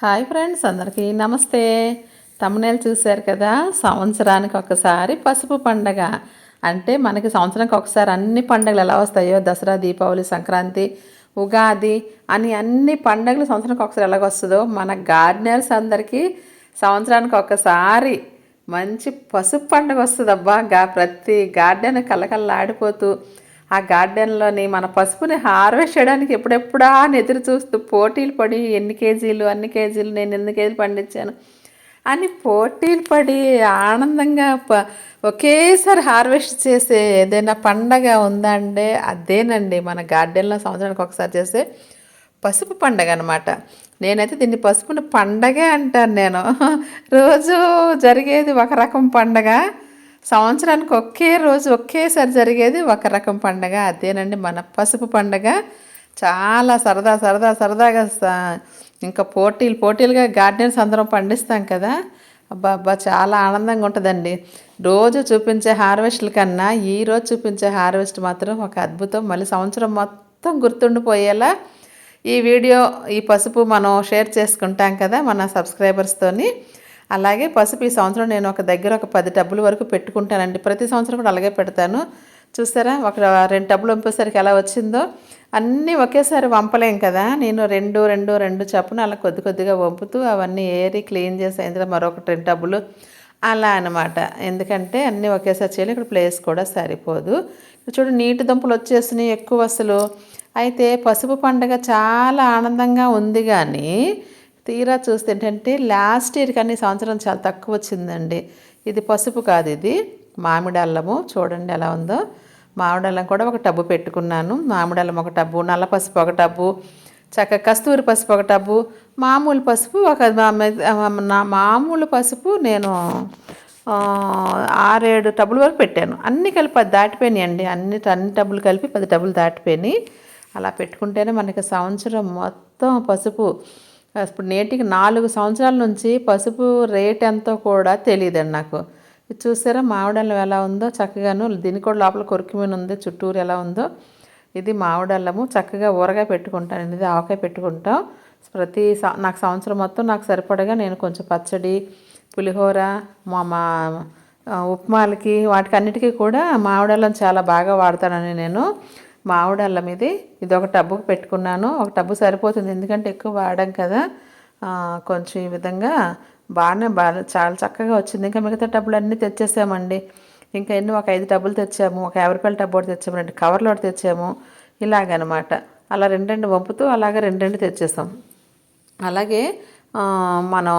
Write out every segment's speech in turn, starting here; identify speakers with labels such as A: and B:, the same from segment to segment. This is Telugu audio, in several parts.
A: హాయ్ ఫ్రెండ్స్ అందరికీ నమస్తే. తమ్మునేలు చూశారు కదా సంవత్సరానికి ఒకసారి పసుపు పండగ. అంటే మనకి సంవత్సరానికి ఒకసారి అన్ని పండుగలు ఎలా వస్తాయో దసరా దీపావళి సంక్రాంతి ఉగాది అని అన్ని పండుగలు సంవత్సరానికి ఒకసారి ఎలాగొస్తుందో మన గార్డెనర్స్ అందరికీ సంవత్సరానికి ఒకసారి మంచి పసుపు పండుగ వస్తుంది అబ్బా గా ప్రతి గార్డెన్ కలకల్లాడిపోతూ ఆ గార్డెన్లోని మన పసుపుని హార్వెస్ట్ చేయడానికి ఎప్పుడెప్పుడా అని ఎదురు చూస్తూ పోటీలు పడి ఎన్ని కేజీలు అన్ని కేజీలు నేను ఎన్ని కేజీలు పండించాను అని పోటీలు పడి ఆనందంగా ప ఒకేసారి హార్వెస్ట్ చేసే ఏదైనా పండగ ఉందా అంటే అదేనండి. మన గార్డెన్లో సంవత్సరానికి ఒకసారి చేసే పసుపు పండగ అనమాట నేనైతే దీన్ని పసుపుని పండగే అంటాను నేను. రోజు జరిగేది ఒక రకం పండగ. సంవత్సరానికి ఒకే రోజు ఒకేసారి జరిగేది ఒక రకం పండగ. అదేనండి మన పసుపు పండగ. చాలా సరదా సరదా సరదాగా ఇంకా పోటీలు పోటీలుగా గార్డెన్స్ అందరం పండిస్తాం కదా. అబ్బా అబ్బా చాలా ఆనందంగా ఉంటుందండి. రోజు చూపించే హార్వెస్ట్ల కన్నా ఈ రోజు చూపించే హార్వెస్ట్ మాత్రం ఒక అద్భుతం. మళ్ళీ సంవత్సరం మొత్తం గుర్తుండిపోయేలా ఈ వీడియో ఈ పసుపు మనం షేర్ చేసుకుంటాం కదా మన సబ్స్క్రైబర్స్తోని అలాగే పసుపు ఈ సంవత్సరం నేను ఒక దగ్గర ఒక పది టబ్బుల వరకు పెట్టుకుంటానండి. ప్రతి సంవత్సరం కూడా అలాగే పెడతాను. చూసారా ఒక రెండు టబ్బులు వంపేసరికి ఎలా వచ్చిందో. అన్నీ ఒకేసారి వంపలేం కదా. నేను రెండు రెండు రెండు చప్పున అలా కొద్ది కొద్దిగా వంపుతూ అవన్నీ ఏరి క్లీన్ చేసి అయిన తర్వాత మరొక రెండు టబ్బులు అలా అనమాట ఎందుకంటే అన్నీ ఒకేసారి చేయాలి. ఇక్కడ ప్లేస్ కూడా సరిపోదు. చూడు నీటి దుంపలు వచ్చేసినాయి ఎక్కువ అసలు. అయితే పసుపు పండగ చాలా ఆనందంగా ఉంది కానీ తీరా చూస్తే ఏంటంటే లాస్ట్ ఇయర్ కానీ సంవత్సరం చాలా తక్కువ వచ్చిందండి. ఇది పసుపు కాదు ఇది. మామిడి అల్లము. చూడండి ఎలా ఉందో. మామిడి అల్లం కూడా ఒక టబ్బు పెట్టుకున్నాను. మామిడి అల్లం ఒక టబ్బు నల్ల పసుపు ఒక టబ్బు చక్క కస్తూరి పసుపు ఒక టబ్బు మామూలు పసుపు ఒక నా మామూలు పసుపు నేను ఆరేడు టబ్బుల వరకు పెట్టాను. అన్నీ కలిపి పది దాటిపోయినాయి అండి. అన్ని అన్ని టబ్బులు కలిపి పది టబ్బులు దాటిపోయినాయి. అలా పెట్టుకుంటేనే మనకి సంవత్సరం మొత్తం పసుపు ఇప్పుడు నేటికి నాలుగు సంవత్సరాల నుంచి పసుపు రేట్ ఎంతో కూడా తెలియదండి నాకు. ఇది చూసారా మామిడల్లం ఎలా ఉందో? చక్కగాను దీని కూడా లోపల కొరికిమీన ఉంది చుట్టూరు ఎలా ఉందో. ఇది మామిడల్లము చక్కగా ఊరగా పెట్టుకుంటాను ఇది ఆవకాయ పెట్టుకుంటాం. ప్రతి నాకు సంవత్సరం మొత్తం నాకు సరిపడగా నేను కొంచెం పచ్చడి పులిహోర మా మా ఉప్మాలకి వాటికి అన్నిటికీ కూడా మామిడల్లం చాలా బాగా వాడతానని నేను మామిడల్లం ఇది. ఇది ఒక టబ్బుకు పెట్టుకున్నాను. ఒక టబ్బు సరిపోతుంది. ఎందుకంటే ఎక్కువ వాడాం కదా. కొంచెం ఈ విధంగా బాగానే బాగా చాలా చక్కగా వచ్చింది. ఇంకా మిగతా టబ్బులు అన్నీ తెచ్చేసామండి. ఇంకా ఎన్ని ఒక ఐదు టబ్బులు తెచ్చాము. ఒక యాభై రూపాయల టబ్బు ఒకటి తెచ్చాము. రెండు కవర్లు ఒకటి తెచ్చాము. ఇలాగనమాట. అలా రెండు రెండు వంపుతూ అలాగే రెండు రెండు తెచ్చేసాం. అలాగే మనం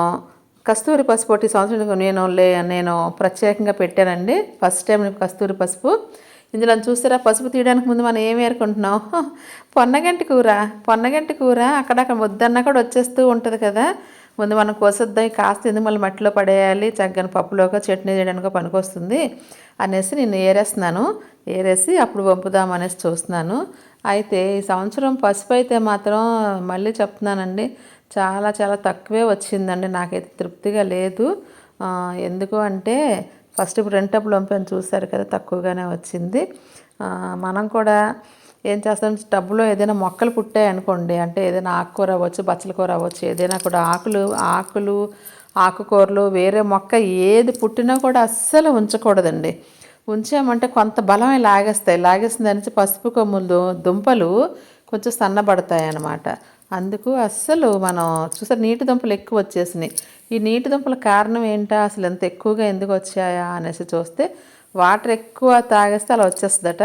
A: కస్తూరి పసుపు ఒకటి సంవత్సరం నేను లే నేను ప్రత్యేకంగా పెట్టానండి. ఫస్ట్ టైం కస్తూరి పసుపు. ఇందులో చూసారా పసుపు తీయడానికి ముందు మనం ఏం ఏరుకుంటున్నాం? పొన్నగంటి కూర. పొన్నగంటి కూర అక్కడక్కడ వద్దన్నా కూడా వచ్చేస్తూ ఉంటుంది కదా. ముందు మనం కోసొద్దాం. కాస్త ఎందుకు మళ్ళీ మట్టిలో పడేయాలి? చక్కని పప్పులోకో చట్నీ చేయడానికి పనికొస్తుంది అనేసి నేను ఏరేస్తున్నాను. ఏరేసి అప్పుడు పంపుదాం అనేసి చూస్తున్నాను. అయితే ఈ సంవత్సరం పసుపు అయితే మాత్రం మళ్ళీ చెప్తున్నానండి. చాలా చాలా తక్కువే వచ్చిందండి. నాకైతే తృప్తిగా లేదు. ఎందుకు అంటే ఫస్ట్ ఇప్పుడు రెండు టప్పులు పంపాను చూసారు కదా తక్కువగానే వచ్చింది. మనం కూడా ఏం చేస్తాం టబ్బులో ఏదైనా మొక్కలు పుట్టాయి అనుకోండి అంటే ఏదైనా ఆకుకూర అవ్వచ్చు బచ్చల కూర అవ్వచ్చు ఏదైనా కూడా ఆకులు ఆకులు ఆకుకూరలు వేరే మొక్క ఏది పుట్టినా కూడా అస్సలు ఉంచకూడదండి. ఉంచామంటే కొంత బలమే లాగేస్తాయి. లాగేసిన దాని నుంచి పసుపు కొమ్ములు దుంపలు కొంచెం సన్నబడతాయి అన్నమాట అందుకు అస్సలు మనం చూసారు నీటి దుంపలు ఎక్కువ వచ్చేసినాయి. ఈ నీటి దుంపల కారణం ఏంటా? అసలు ఎంత ఎక్కువగా ఎందుకు వచ్చాయా అనేసి చూస్తే వాటర్ ఎక్కువ తాగేస్తే అలా వచ్చేస్తుందట.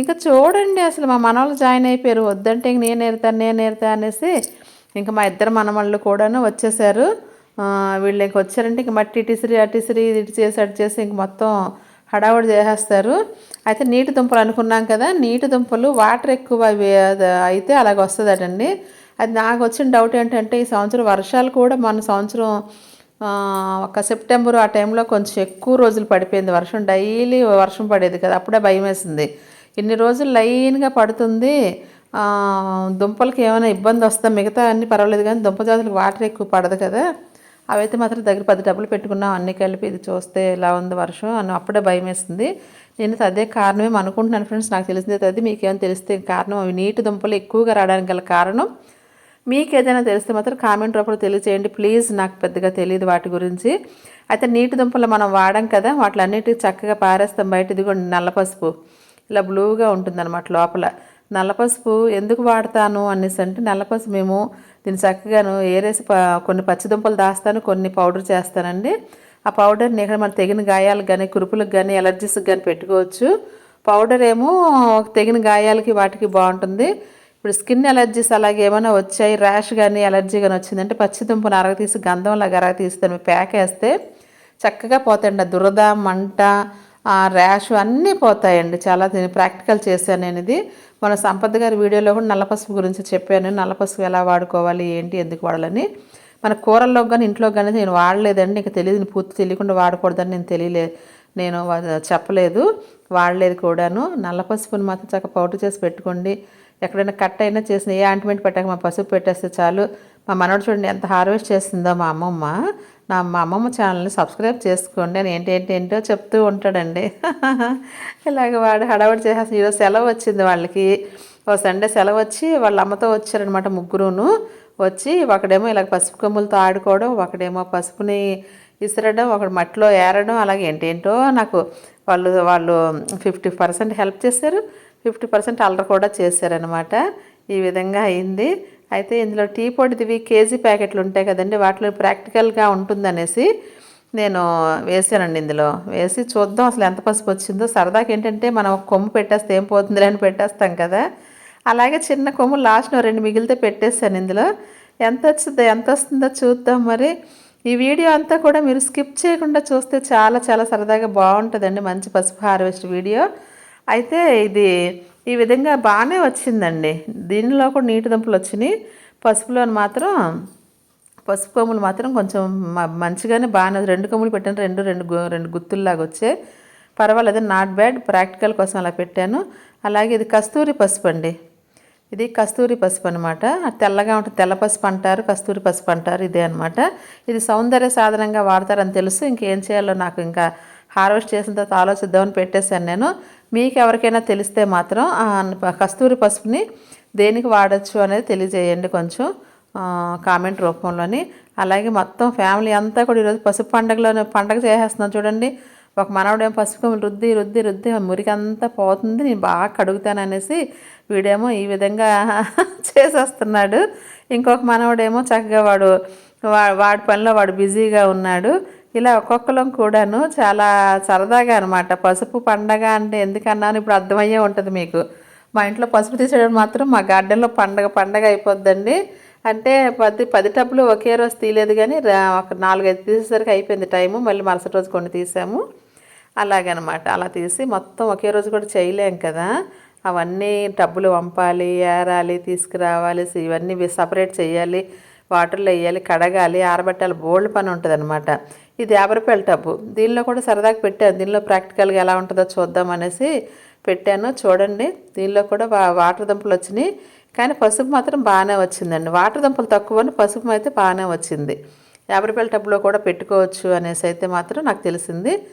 A: ఇంకా చూడండి అసలు మా మనవాళ్ళు జాయిన్ అయిపోయారు వద్దంటే ఇంక నేను ఏరుతాను నేను ఏరుతా అనేసి ఇంకా మా ఇద్దరు మనవాళ్ళు కూడాను వచ్చేసారు. వీళ్ళు ఇంక వచ్చారంటే ఇంక మట్టి ఇటిసిరి అటిసిరి ఇటు చేసి అటు చేసి ఇంక మొత్తం హడావుడి చేసేస్తారు. అయితే నీటి దుంపలు అనుకున్నాం కదా నీటి దుంపలు వాటర్ ఎక్కువ అవి అది అయితే అలాగ వస్తుందటండి. అది నాకు వచ్చిన డౌట్ ఏంటంటే ఈ సంవత్సరం వర్షాలు కూడా మన సంవత్సరం ఒక సెప్టెంబర్ ఆ టైంలో కొంచెం ఎక్కువ రోజులు పడిపోయింది. వర్షం డైలీ వర్షం పడేది కదా అప్పుడే భయం వేసింది. ఇన్ని రోజులు లైన్గా పడుతుంది. దుంపలకి ఏమైనా ఇబ్బంది వస్తా మిగతా అన్ని పర్వాలేదు కానీ దుంప జాతులకు వాటర్ ఎక్కువ పడదు కదా. అవైతే మాత్రం దగ్గర పది డబ్బులు పెట్టుకున్నాం అన్ని కలిపి ఇది చూస్తే ఎలా ఉంది వర్షం అని అప్పుడే భయం వేస్తుంది నేను అదే కారణమేమో అనుకుంటున్నాను ఫ్రెండ్స్ నాకు తెలిసింది అది మీకేమైనా తెలిస్తే కారణం అవి. నీటి దుంపలు ఎక్కువగా రావడానికి గల కారణం మీకు ఏదైనా తెలిస్తే మాత్రం కామెంట్ రూపంలో తెలియజేయండి ప్లీజ్ నాకు పెద్దగా తెలియదు వాటి గురించి. అయితే నీటి దుంపలు మనం వాడం కదా వాటిలన్నిటికీ చక్కగా పారేస్తాం బయట. ఇదిగోండి నల్ల పసుపు. ఇలా బ్లూగా ఉంటుందన్నమాట లోపల. నల్ల పసుపు ఎందుకు వాడతాను అనేసి అంటే నల్ల పసుపు మేము దీన్ని చక్కగాను ఏరేసి ప కొన్ని పచ్చిదుంపలు దాస్తాను కొన్ని పౌడర్ చేస్తానండి. ఆ పౌడర్ని ఇక్కడ మన తెగిన గాయాలకు కానీ కురుపులకు కానీ ఎలర్జీస్కి కానీ పెట్టుకోవచ్చు. పౌడర్ ఏమో తెగిన గాయాలకి వాటికి బాగుంటుంది. ఇప్పుడు స్కిన్ ఎలర్జీస్ అలాగే ఏమైనా వచ్చాయి? ర్యాష్ కానీ ఎలర్జీ కానీ వచ్చిందంటే పచ్చిదుంపును అరగ తీసి గంధంలాగా అరగ తీస్తే ప్యాక్ వేస్తే చక్కగా పోతాయండి. ఆ దురద మంట ర్యాష్ అన్నీ పోతాయండి. చాలా దీన్ని ప్రాక్టికల్ చేశాను నేను ఇది. మన సంపద గారి వీడియోలో కూడా నల్ల పసుపు గురించి చెప్పాను. నల్ల పసుపు ఎలా వాడుకోవాలి? ఏంటి? ఎందుకు వాడాలని. మన కూరల్లో కానీ ఇంట్లో కానీ నేను వాడలేదండి. ఇంకా తెలియదు పూర్తి తెలియకుండా వాడకూడదని నేను తెలియలే నేను చెప్పలేదు. వాడలేదు కూడాను. నల్ల పసుపుని మాత్రం చక్కగా పౌడర్ చేసి పెట్టుకోండి. ఎక్కడైనా కట్ అయినా చేసిన ఏ ఆంటిమెంట్ పెట్టాక మా పసుపు పెట్టేస్తే చాలు. మా మనవడు చూడండి ఎంత హార్వెస్ట్ చేస్తుందో మా అమ్మమ్మ. నా మా అమ్మమ్మ ఛానల్ని సబ్స్క్రైబ్ చేసుకోండి అని ఏంటి ఏంటి ఏంటో చెప్తూ ఉంటాడండి. ఇలాగ వాడు హడావడి చేసేసి ఈరోజు సెలవు వచ్చింది వాళ్ళకి. ఓ సండే సెలవు వచ్చి వాళ్ళ అమ్మతో వచ్చారనమాట ముగ్గురును. వచ్చి ఒకడేమో ఇలాగ పసుపు కొమ్ములతో ఆడుకోవడం ఒకడేమో పసుపుని ఇసరడం ఒకడు మట్టిలో ఏరడం అలాగే ఏంటేంటో నాకు వాళ్ళు వాళ్ళు ఫిఫ్టీ పర్సెంట్ హెల్ప్ చేశారు. ఫిఫ్టీ పర్సెంట్ అల్లరి కూడా చేశారనమాట ఈ విధంగా అయింది. అయితే ఇందులో టీ పొడిదివి కేజీ ప్యాకెట్లు ఉంటాయి కదండి వాటిలో ప్రాక్టికల్గా ఉంటుందనేసి నేను వేసానండి ఇందులో. వేసి చూద్దాం అసలు ఎంత పసుపు వచ్చిందో. సరదాకి ఏంటంటే మనం కొమ్ము పెట్టేస్తే ఏం పోతుందిలే అని పెట్టేస్తాం కదా. అలాగే చిన్న కొమ్ము లాస్ట్ రెండు మిగిలితే పెట్టేస్తాను ఇందులో. ఎంత వచ్చిందో ఎంత వస్తుందో చూద్దాం మరి. ఈ వీడియో అంతా కూడా మీరు స్కిప్ చేయకుండా చూస్తే చాలా చాలా సరదాగా బాగుంటుందండి మంచి పసుపు హార్వెస్ట్ వీడియో. అయితే ఇది ఈ విధంగా బాగానే వచ్చిందండి. దీనిలో కూడా నీటి దుంపలు వచ్చినాయి. పసుపులో మాత్రం పసుపు కొమ్ములు మాత్రం కొంచెం మంచిగానే బాగానే రెండు కొమ్ములు పెట్టాను. రెండు రెండు రెండు గుత్తుల్లాగా వచ్చాయి. పర్వాలేదు నాట్ బ్యాడ్ ప్రాక్టికల్ కోసం అలా పెట్టాను. అలాగే ఇది కస్తూరి పసుపు అండి. ఇది కస్తూరి పసుపు అనమాట తెల్లగా ఉంటుంది తెల్ల పసుపు అంటారు కస్తూరి పసుపు అంటారు ఇదే అనమాట ఇది సౌందర్య సాధనంగా వాడతారని తెలుసు. ఇంకేం చేయాలో నాకు ఇంకా హార్వెస్ట్ చేసిన తర్వాత ఆలోచిద్దామని పెట్టేశాను నేను. మీకు ఎవరికైనా తెలిస్తే మాత్రం కస్తూరి పసుపుని దేనికి వాడచ్చు అనేది తెలియజేయండి కొంచెం కామెంట్ రూపంలోని. అలాగే మొత్తం ఫ్యామిలీ అంతా కూడా ఈరోజు పసుపు పండగలోనే పండగ చేసేస్తున్నాం చూడండి. ఒక మనవడేమో పసుపు కొమ్ములు రుద్ది రుద్ది రుద్ది మురికి అంతా పోతుంది నేను బాగా కడుగుతాను అనేసి వీడేమో ఈ విధంగా చేసేస్తున్నాడు. ఇంకొక మనవడేమో చక్కగా వాడు వా- వాడి పనిలో వాడు బిజీగా ఉన్నాడు. ఇలా ఒక్కొక్కరం కూడాను చాలా సరదాగా అనమాట పసుపు పండగ అంటే ఎందుకన్నాను? ఇప్పుడు అర్థమయ్యే ఉంటుంది మీకు. మా ఇంట్లో పసుపు తీసేయడం మాత్రం మా గార్డెన్లో పండగ పండగ అయిపోద్దండి. అంటే పది పది టబ్బులు ఒకే రోజు తీయలేదు కానీ ఒక నాలుగైదు తీసేసరికి అయిపోయింది టైము. మళ్ళీ మరుసటి రోజు కొన్ని తీసాము. అలాగనమాట. అలా తీసి మొత్తం ఒకే రోజు కూడా చేయలేం కదా. అవన్నీ టబ్బులు వంపాలి ఏరాలి తీసుకురావాలి ఇవన్నీ సపరేట్ చేయాలి వాటర్లో వేయాలి కడగాలి ఆరబెట్టాలి బోల్డ్ పని ఉంటుంది అనమాట ఇది యాభై రూపాయల టబ్బు దీనిలో కూడా సరదాగా పెట్టాను. దీనిలో ప్రాక్టికల్గా ఎలా ఉంటుందో చూద్దాం అనేసి పెట్టాను. చూడండి. దీనిలో కూడా వా- వాటర్ దుంపలు వచ్చినాయి. కానీ పసుపు మాత్రం బాగానే వచ్చిందండి. వాటర్ దుంపలు తక్కువ అని పసుపు అయితే బాగానే వచ్చింది. యాభై రూపాయల టబ్బులో కూడా పెట్టుకోవచ్చు అనేసి అయితే మాత్రం నాకు తెలిసింది.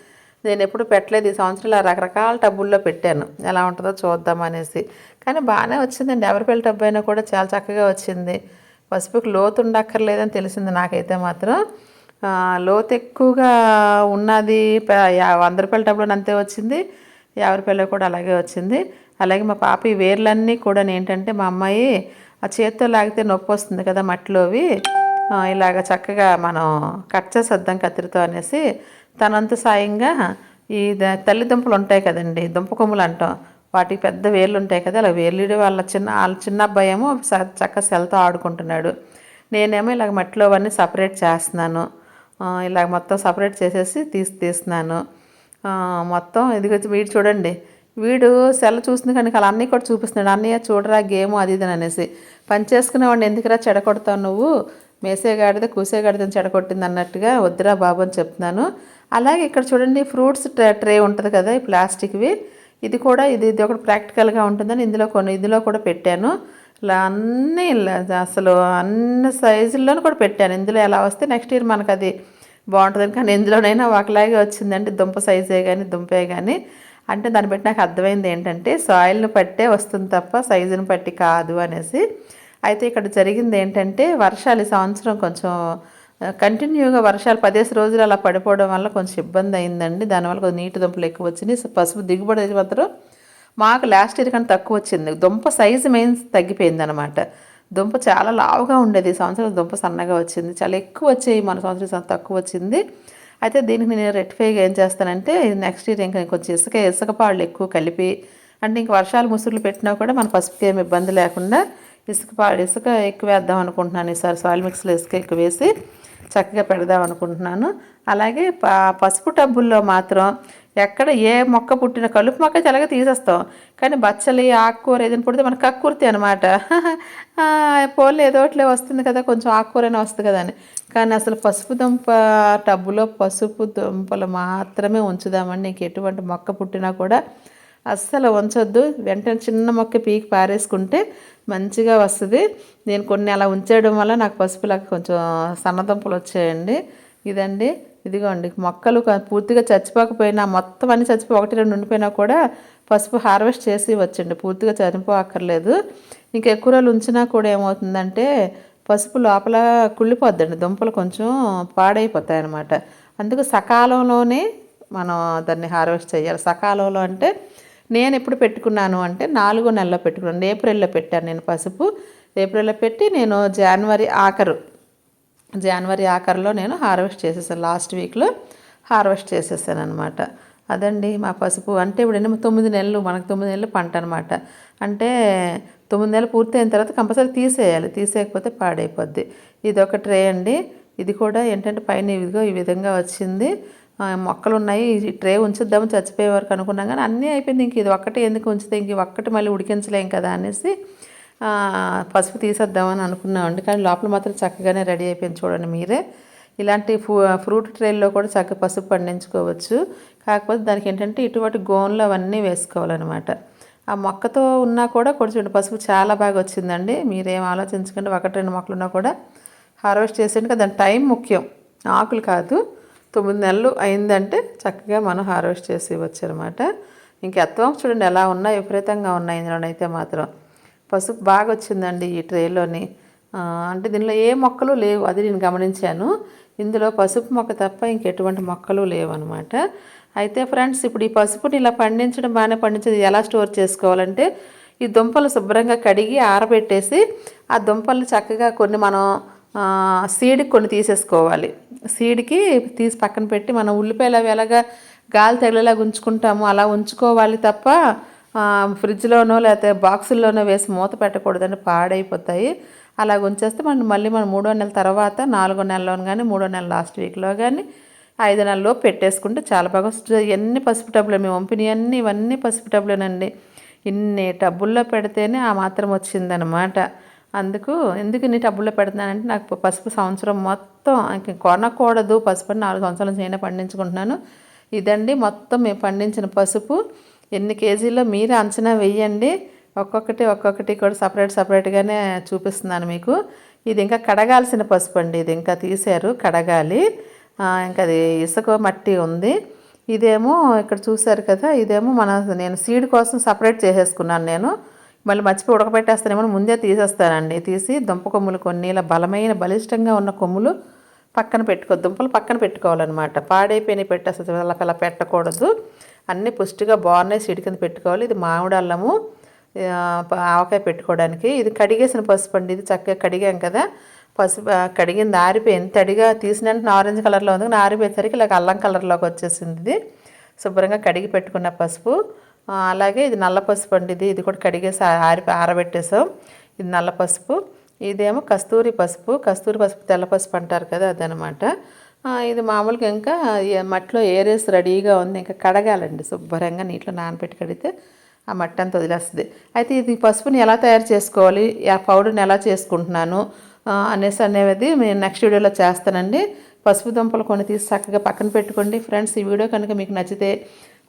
A: నేను ఎప్పుడు పెట్టలేదు. ఈ సంవత్సరం రకరకాల టబ్బుల్లో పెట్టాను. ఎలా ఉంటుందో చూద్దాం అనేసి. కానీ బాగానే వచ్చిందండి. యాభై రూపాయల టబ్బు అయినా కూడా చాలా చక్కగా వచ్చింది. పసుపుకి లోతు ఉండక్కర్లేదని తెలిసింది నాకైతే మాత్రం. లోతు ఎక్కువగా ఉన్నది వంద రూపాయల టబ్బులో అంతే వచ్చింది. యాభై రూపాయలు కూడా అలాగే వచ్చింది. అలాగే మా పాప ఈ వేర్లన్నీ కూడా ఏంటంటే మా అమ్మాయి ఆ చేత్తో లాగితే నొప్పి వస్తుంది కదా మట్టిలోవి. ఆ, ఇలాగ చక్కగా మనం కట్ చేసేద్దాం కత్తిరితో అనేసి తనంత సాయంగా ఈ ద- తల్లి దుంపలు ఉంటాయి కదండి దుంప కొమ్ములు అంటాం. వాటికి పెద్ద వేర్లు ఉంటాయి కదా అలా వేర్లుడి వాళ్ళ చిన్న వాళ్ళ చిన్న అబ్బాయి ఏమో చక్క సెల్తో ఆడుకుంటున్నాడు. నేనేమో ఇలాగ మట్టిలో అవన్నీ సపరేట్ చేస్తున్నాను. ఇలా మొత్తం సపరేట్ చేసేసి తీసి తీస్తున్నాను. మొత్తం ఇదిగొచ్చి వీడు చూడండి. వీడు సెల్ చూస్తుంది కానీ అలా అన్నీ కూడా చూపిస్తున్నాడు. అన్నయ్య చూడరా గేమ్ అది ఇది అని అనేసి. పని చేసుకునేవాడిని ఎందుకురా చెడగొడతావు నువ్వు? మేసేగాడితే కూసేగాడిదని చెడగొట్టింది అన్నట్టుగా వద్దురా బాబు అని చెప్తున్నాను. అలాగే ఇక్కడ చూడండి ఫ్రూట్స్ ట్రే ట్రే ఉంటుంది కదా ఈ ప్లాస్టిక్వి. ఇది కూడా ఇది ఇది ఒకటి ప్రాక్టికల్గా ఉంటుందని ఇందులో కొన్ని ఇందులో కూడా పెట్టాను. ఇలా అన్నీ అసలు అన్ని సైజుల్లోనూ కూడా పెట్టాను. ఇందులో ఎలా వస్తే నెక్స్ట్ ఇయర్ మనకు అది బాగుంటుంది కానీ ఎందులోనైనా ఒకలాగే వచ్చిందంటే దుంప సైజే కానీ దుంపే కానీ అంటే దాన్ని బట్టి నాకు అర్థమైంది ఏంటంటే సాయిల్ని పట్టే వస్తుంది తప్ప సైజుని పట్టి కాదు అనేసి. అయితే ఇక్కడ జరిగింది ఏంటంటే వర్షాలు ఈ సంవత్సరం కొంచెం కంటిన్యూగా వర్షాలు పదేసి రోజులు అలా పడిపోవడం వల్ల కొంచెం ఇబ్బంది అయిందండి. దానివల్ల కొంచెం నీటి దుంపలు ఎక్కువ వచ్చినాయి. పసుపు దిగుబడి మాత్రం మాకు లాస్ట్ ఇయర్ కంటే తక్కువ వచ్చింది. దుంప సైజు మెయిన్ తగ్గిపోయింది అనమాట దుంప చాలా లావుగా ఉండేది. ఈ సంవత్సరం దుంప సన్నగా వచ్చింది. చాలా ఎక్కువ వచ్చాయి మన సంవత్సరం తక్కువ వచ్చింది. అయితే దీనికి నేను రెక్టిఫైగా ఏం చేస్తానంటే నెక్స్ట్ ఇయర్ ఇంకా కొంచెం ఇసుక ఇసుక పాళ్ళు ఎక్కువ కలిపి అంటే ఇంక వర్షాలు ముసుగులు పెట్టినా కూడా మన పసుపుకి ఏమి ఇబ్బంది లేకుండా ఇసుక పాడు ఇసుక ఎక్కువ వేద్దాం అనుకుంటున్నాను. ఈసారి సాయిల్ మిక్స్లో ఇసుక ఎక్కువ వేసి చక్కగా పెడదాం అనుకుంటున్నాను. అలాగే పసుపు టబ్బుల్లో మాత్రం ఎక్కడ ఏ మొక్క పుట్టిన కలుపు మొక్క తెలగ తీసేస్తాం. కానీ బచ్చలి ఆకుకూర ఏదైనా పుడితే మనకు కక్కుర్తి అనమాట పోలే ఏదోట్లే వస్తుంది కదా కొంచెం ఆకుకూరైనా వస్తుంది కదా అని. కానీ అసలు పసుపు దుంప టబ్బులో పసుపు దుంపలు మాత్రమే ఉంచుదామండి నీకు ఎటువంటి మొక్క పుట్టినా కూడా అస్సలు ఉంచొద్దు. వెంటనే చిన్న మొక్క పీకి పారేసుకుంటే మంచిగా వస్తుంది. నేను కొన్ని అలా ఉంచేయడం వల్ల నాకు పసుపులకు కొంచెం సన్నదుంపలు వచ్చాయండి. ఇదండి. ఇదిగోండి మొక్కలు పూర్తిగా చచ్చిపోకపోయినా మొత్తం అన్ని చచ్చిపోయి ఒకటి రెండు ఉండిపోయినా కూడా పసుపు హార్వెస్ట్ చేసి వచ్చండి పూర్తిగా చనిపోక్కర్లేదు ఇంకా ఎక్కువ రోజులు ఉంచినా కూడా ఏమవుతుందంటే పసుపు లోపల కుళ్ళిపోద్దండి దుంపలు కొంచెం పాడైపోతాయి అన్నమాట అందుకు సకాలంలోనే మనం దాన్ని హార్వెస్ట్ చేయాలి. సకాలంలో అంటే నేను ఎప్పుడు పెట్టుకున్నాను అంటే నాలుగో నెలలో పెట్టుకున్నాను. ఏప్రిల్లో పెట్టాను నేను పసుపు. ఏప్రిల్లో పెట్టి నేను జనవరి ఆఖరు జనవరి ఆఖరిలో నేను హార్వెస్ట్ చేసేసాను. లాస్ట్ వీక్లో హార్వెస్ట్ చేసేసాను అనమాట అదండి మా పసుపు. అంటే ఇప్పుడు ఎన్ని తొమ్మిది నెలలు మనకు తొమ్మిది నెలలు పంట అనమాట అంటే తొమ్మిది నెలలు పూర్తయిన తర్వాత కంపల్సరీ తీసేయాలి. తీసేయకపోతే పాడైపోద్ది. ఇది ఒక ట్రే అండి. ఇది కూడా ఏంటంటే పైన ఇదిగో ఈ విధంగా వచ్చింది. మొక్కలు ఉన్నాయి. ఈ ట్రే ఉంచుద్దాము చచ్చిపోయే వరకు అనుకున్నాం కానీ అన్నీ అయిపోయింది. ఇంక ఇది ఒక్కటి ఎందుకు ఉంచితే ఇంక ఒక్కటి మళ్ళీ ఉడికించలేం కదా అనేసి పసుపు తీసేద్దామని అనుకున్నామండి కానీ లోపల మాత్రం చక్కగానే రెడీ అయిపోయింది చూడండి మీరే. ఇలాంటి ఫ్రూట్ ట్రైల్లో కూడా చక్కగా పసుపు పండించుకోవచ్చు. కాకపోతే దానికి ఏంటంటే ఇటువంటి గోన్లు అవన్నీ వేసుకోవాలన్నమాట. ఆ మొక్కతో ఉన్నా కూడా కొంచెం పసుపు చాలా బాగా వచ్చిందండి. మీరేం ఆలోచించకండి ఒకటి రెండు మొక్కలు ఉన్నా కూడా హార్వెస్ట్ చేసేందుకు దాని టైం ముఖ్యం. ఆకులు కాదు తొమ్మిది నెలలు అయిందంటే చక్కగా మనం హార్వెస్ట్ చేసి ఇవ్వచ్చు అనమాట ఇంక చూడండి ఎలా ఉన్నాయి విపరీతంగా ఉన్నాయి ఇందులోనైతే మాత్రం. పసుపు బాగా వచ్చిందండి ఈ ట్రేలోని. అంటే దీనిలో ఏ మొక్కలు లేవు అది నేను గమనించాను. ఇందులో పసుపు మొక్క తప్ప ఇంకెటువంటి మొక్కలు లేవు అనమాట అయితే ఫ్రెండ్స్ ఇప్పుడు ఈ పసుపుని ఇలా పండించడం బాగానే పండించేది. ఎలా స్టోర్ చేసుకోవాలంటే ఈ దుంపలు శుభ్రంగా కడిగి ఆరబెట్టేసి ఆ దుంపలు చక్కగా కొన్ని మనం సీడ్కి కొన్ని తీసేసుకోవాలి. సీడ్కి తీసి పక్కన పెట్టి మనం ఉల్లిపాయలు అవి ఎలాగా గాలి తగిలేలాగా ఉంచుకుంటాము అలా ఉంచుకోవాలి తప్ప ఫ్రిడ్జ్లోనో లేకపోతే బాక్సుల్లోనో వేసి మూత పెట్టకూడదని పాడైపోతాయి. అలాగ ఉంచేస్తే మనం మళ్ళీ మనం మూడో నెల తర్వాత నాలుగో నెలలో కానీ మూడో నెల లాస్ట్ వీక్లో కానీ ఐదు నెలల్లో పెట్టేసుకుంటే చాలా బాగా ఎన్ని పసుపు టబ్బులు మేము పంపినవన్నీ ఇవన్నీ పసుపు టబ్బులేనండి. ఇన్ని టబ్బుల్లో పెడితేనే ఆ మాత్రం వచ్చిందనమాట. అందుకు ఎందుకు ఇన్ని టబ్బుల్లో పెడుతున్నానంటే నాకు పసుపు సంవత్సరం మొత్తం కొనకూడదు. పసుపు నాలుగు సంవత్సరాల నుంచి నేనే పండించుకుంటున్నాను. ఇదండి మొత్తం మేము పండించిన పసుపు. ఎన్ని కేజీలో మీరు అంచనా వేయండి ఒక్కొక్కటి ఒక్కొక్కటి కూడా సపరేట్ సపరేట్గానే చూపిస్తున్నాను మీకు. ఇది ఇంకా కడగాల్సిన పసుపు అండి ఇది ఇంకా తీశారు కడగాలి. ఇంకా అది ఇసుక మట్టి ఉంది. ఇదేమో ఇక్కడ చూశారు కదా ఇదేమో మన నేను సీడ్ కోసం సపరేట్ చేసేసుకున్నాను నేను. మళ్ళీ మర్చిపోయి ఉడకబెట్టేస్తానేమో ముందే తీసేస్తానండి. తీసి దుంప కొమ్ములు కొన్ని ఇలా బలమైన బలిష్టంగా ఉన్న కొమ్ములు పక్కన పెట్టుకో దుంపలు పక్కన పెట్టుకోవాలన్నమాట. పాడైపోయినాయి పెట్టేస్తుంది అలా అలా పెట్టకూడదు. అన్నీ పుష్టిగా బాగున్నాయి సీడ్ కింద పెట్టుకోవాలి. ఇది మామిడి అల్లము ఆవకాయ పెట్టుకోవడానికి. ఇది కడిగేసిన పసుపు అండి. ఇది చక్కగా కడిగాం కదా. పసుపు కడిగింది ఆరిపోయింది తడిగా తీసిన ఆరెంజ్ కలర్లో ఉంది. ఆరిపోయేసరికి ఇలా అల్లం కలర్లోకి వచ్చేసింది ఇది. శుభ్రంగా కడిగి పెట్టుకున్న పసుపు. అలాగే ఇది నల్ల పసుపు అండి ఇది. ఇది కూడా కడిగేసి ఆరి ఆరబెట్టేసాం. ఇది నల్ల పసుపు. ఇదేమో కస్తూరి పసుపు. కస్తూరి పసుపు తెల్ల పసుపు అంటారు కదా అదనమాట. ఇది మామూలుగా ఇంకా మట్టిలో ఏరేసి రెడీగా ఉంది. ఇంకా కడగాలండి శుభ్రంగా నీటిలో నానబెట్టి కడిగితే ఆ మట్టి అంతా వదిలేస్తుంది. అయితే ఇది పసుపుని ఎలా తయారు చేసుకోవాలి? ఆ పౌడర్ని ఎలా చేసుకుంటున్నాను? అనేసి అనేది నేను నెక్స్ట్ వీడియోలో చేస్తానండి. పసుపు దుంపలు కొన్ని తీసి చక్కగా పక్కన పెట్టుకోండి. ఫ్రెండ్స్ ఈ వీడియో కనుక మీకు నచ్చితే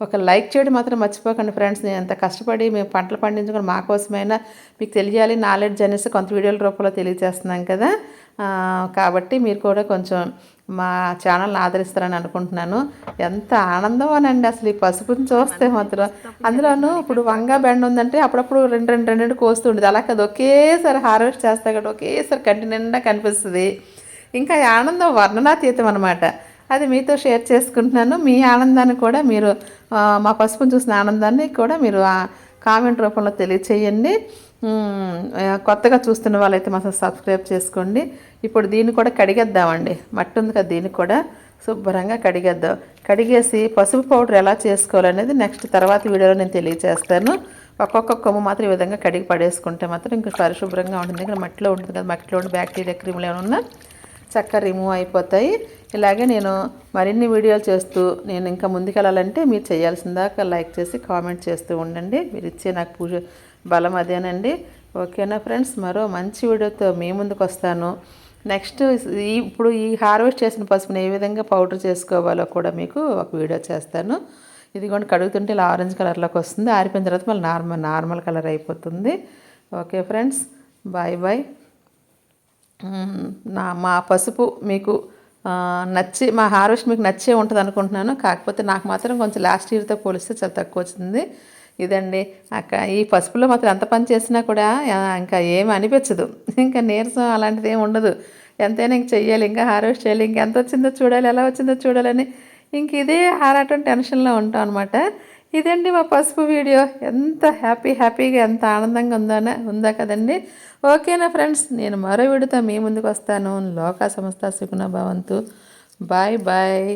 A: ఒక లైక్ చేయడం మాత్రం మర్చిపోకండి ఫ్రెండ్స్. నేను ఎంత కష్టపడి మేము పంటలు పండించుకొని మా కోసమైనా మీకు తెలియాలి నాలెడ్జ్ అనేసి కొంత వీడియోల రూపంలో తెలియజేస్తున్నాం కదా. కాబట్టి మీరు కూడా కొంచెం మా ఛానల్ని ఆదరిస్తారని అనుకుంటున్నాను. ఎంత ఆనందం అనండి అసలు ఈ పసుపుని చూస్తే మాత్రం. అందులోనూ ఇప్పుడు వంగ బెండ ఉందంటే అప్పుడప్పుడు రెండు రెండు రెండు కోస్తూ ఉండేది. అలా కదా ఒకేసారి హార్వెస్ట్ చేస్తా కదా ఒకేసారి కంటి నిండా కనిపిస్తుంది. ఇంకా ఆనందం వర్ణనాతీతం అనమాట అది మీతో షేర్ చేసుకుంటున్నాను. మీ ఆనందాన్ని కూడా మీరు మా పసుపుని చూసిన ఆనందాన్ని కూడా మీరు ఆ కామెంట్ రూపంలో తెలియచేయండి. కొత్తగా చూస్తున్న వాళ్ళైతే మాత్రం సబ్స్క్రైబ్ చేసుకోండి. ఇప్పుడు దీన్ని కూడా కడిగేద్దామండి. మట్టి ఉంది కదా దీన్ని కూడా. శుభ్రంగా కడిగేద్దాం. కడిగేసి పసుపు పౌడర్ ఎలా చేసుకోవాలనేది నెక్స్ట్ తర్వాత వీడియోలో నేను తెలియజేస్తాను. ఒక్కొక్క కొమ్ము మాత్రం ఈ విధంగా కడిగి పడేసుకుంటే మాత్రం ఇంకా పరిశుభ్రంగా ఉంటుంది. ఇక్కడ మట్టిలో ఉంటుంది కదా మట్టిలో ఉండే బ్యాక్టీరియా క్రిములు ఏమైనా ఉన్నా చక్కగా రిమూవ్ అయిపోతాయి. ఇలాగే నేను మరిన్ని వీడియోలు చేస్తూ నేను ఇంకా ముందుకెళ్ళాలంటే మీరు చేయాల్సిందాక లైక్ చేసి కామెంట్ చేస్తూ ఉండండి. మీరు ఇచ్చే నాకు పూజ బలం అదేనండి. ఓకేనా ఫ్రెండ్స్? మరో మంచి వీడియోతో మీ ముందుకు వస్తాను. నెక్స్ట్ ఈ ఇప్పుడు ఈ హార్వెస్ట్ చేసిన పసుపుని ఏ విధంగా పౌడర్ చేసుకోవాలో కూడా మీకు ఒక వీడియో చేస్తాను. ఇదిగోండి కడుగుతుంటే ఇలా ఆరెంజ్ కలర్లోకి వస్తుంది. ఆరిపోయిన తర్వాత మళ్ళీ నార్మల్ నార్మల్ కలర్ అయిపోతుంది. Okay friends? Bye bye. నా మా పసుపు మీకు నచ్చి మా హార్వెస్ట్ మీకు నచ్చే ఉంటుంది అనుకుంటున్నాను కాకపోతే నాకు మాత్రం కొంచెం లాస్ట్ ఇయర్తో పోలిస్తే చాలా తక్కువ వచ్చింది. ఇదండి. అక్క ఈ పసుపులో మాత్రం ఎంత పని చేసినా కూడా ఇంకా ఏమి అనిపించదు. ఇంకా నీరసం అలాంటిది ఏమి ఉండదు. ఎంతైనా ఇంక చెయ్యాలి ఇంకా హార్వెస్ట్ చేయాలి ఇంక ఎంత వచ్చిందో చూడాలి ఎలా వచ్చిందో చూడాలని ఇంక ఇదే ఆరాటం టెన్షన్లో ఉంటాం అనమాట ఇదండి మా పసుపు వీడియో. ఎంత హ్యాపీ హ్యాపీగా ఎంత ఆనందంగా ఉందనే ఉందా కదండి? ఓకేనా ఫ్రెండ్స్ నేను మరో వీడితో మీ ముందుకు వస్తాను. లోకా సంస్థ సుగుణ భవంతు బాయ్ బాయ్.